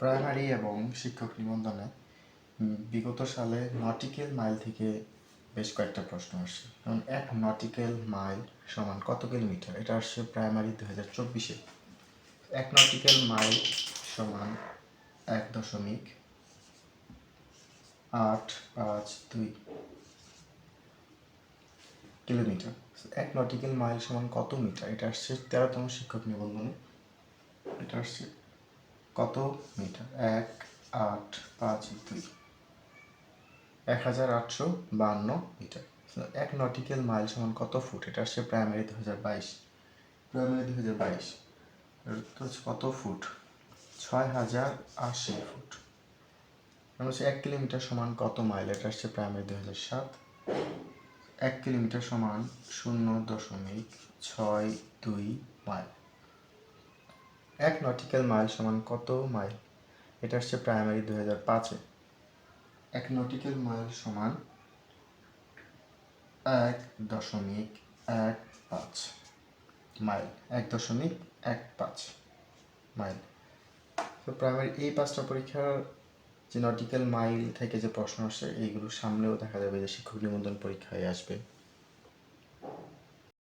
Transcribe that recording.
Primary এবং শিক্ষক নিবন্ধনে বিগত সালে নটিক্যাল মাইল থেকে বেশ কয়েকটা প্রশ্ন আসছে যেমন, এক নটিক্যাল মাইল সমান কত কিলোমিটার? এটা আসছে প্রাইমারি দু হাজার চব্বিশে। এক নটিক্যাল মাইল সমান এক দশমিক আট পাঁচ দুই কিলোমিটার। এক নটিক্যাল মাইল সমান কত মিটার? এটা আসছে তেরোতম শিক্ষক নিবন্ধনে। এটা আসছে কত মিটার? এক আট পাঁচ দুই এক হাজার আটশো বান্ন মিটার। এক নটিক্যাল মাইল সমান কত ফুট? এটা আসছে প্রাইমারি দু হাজার বাইশ। প্রাইমারি দু হাজার বাইশ কত ফুট? ছয় হাজার আশি ফুট। আমরা হচ্ছে এক কিলোমিটার সমান কত মাইল? এটা আসছে প্রাইমারি দু হাজার সাত। এক কিলোমিটার সমান শূন্য দশমিক ছয় দুই মাইল। এক নটিক্যাল মাইল সমান কত মাইল এটা আসছে প্রাইমারি দু হাজার পাঁচে। এক নটিক্যাল মাইল সমান এক দশমিক এক পাঁচ মাইল এক দশমিক এক পাঁচ মাইল তো প্রাইমারি এই পাঁচটা পরীক্ষার যে নটিক্যাল মাইল থেকে যে প্রশ্ন আসছে এইগুলো সামনেও দেখা যাবে যে শিক্ষক নিবন্ধন পরীক্ষায় আসবে।